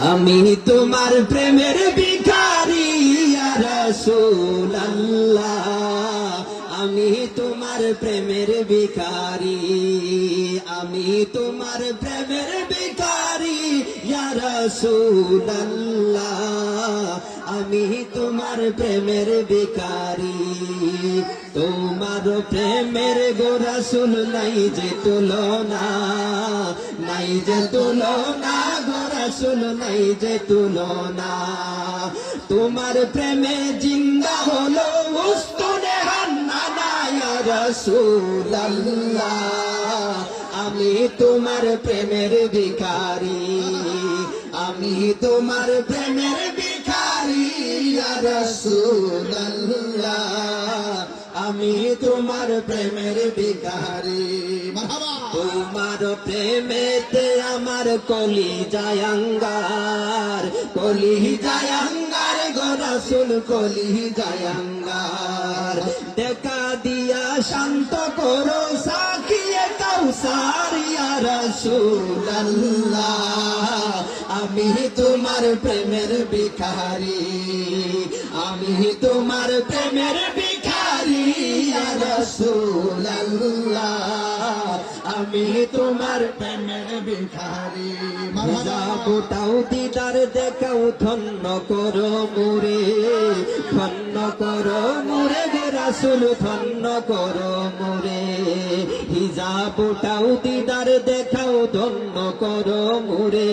আমি তোমার প্রেমের ভিখারি রসুল রাসূলুল্লাহ। আমি তোমার প্রেমের ভিখারি, আমি তোমার প্রেমের ভিখারি, ইয়া রাসূলুল্লাহ। আমি তোমার প্রেমের ভিখারি। তোমার প্রেমের গোরাসুল নাই যে তুলনা, নাই যে তুলনা গোরাসুল নাই যে তুলনা। তোমার প্রেমে জিন্দা হলো আমি তোমার প্রেমের ভিখারি, আমি তোমার প্রেমের ভিখারি আমি তোমার প্রেমের ভিখারি। তোমার প্রেমেতে আমার কলি জায়াঙ্গার কলি জায়াঙ্গার গোরাসুল কলি জায়াঙ্গার দেখা দিয়া শান্ত করো সাকিয়ে কাউসার ইয়া রাসূলুল্লাহ। আমি তোমার প্রেমের ভিখারি। আমি তোমার প্রেমের ভিখারি রাসূলুল্লাহ। আমি তোমার প্রেমের ভিখারি। যাবটাও দিদার দেখাও, ধন্য করো মুরে, ধন্য করো মুরে। রাসুল ধন্য করো মুরে। হিজাবটাও দিদার দেখাও, ধন্য করো মুরে।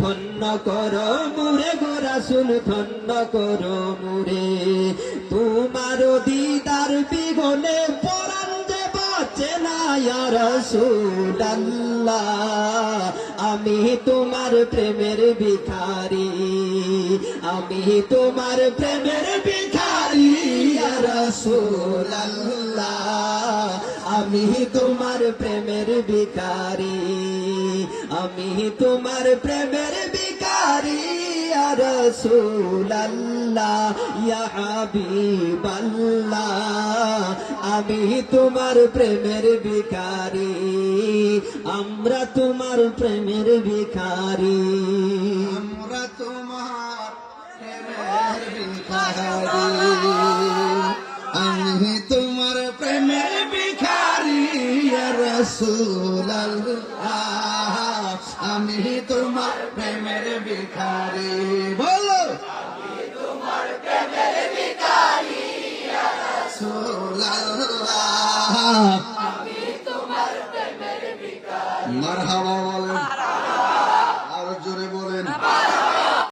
ধন্য করো মুরে গো রাসুল, ধন্য করো মুরে। তোমার দিদার বিগনে পরাণ যে বাঁচে আমি তোমার প্রেমের ভিখারি, আমি তোমার প্রেমের ভিখারি। আমি তোমার প্রেমের ভিখারি, আমি তোমার প্রেমের ভিখারি, ইয়া রাসূলুল্লাহ, ইয়া হাবিবাল্লাহ, আমি তোমার প্রেমের ভিখারি, আমরা তোমার প্রেমের ভিখারি। আমরা তোমার প্রেমের ভিখারি। আমি তোমার প্রেমের ভিখারি। বলো। তোমার প্রেমের ভিখারি। মারহাবা বলেন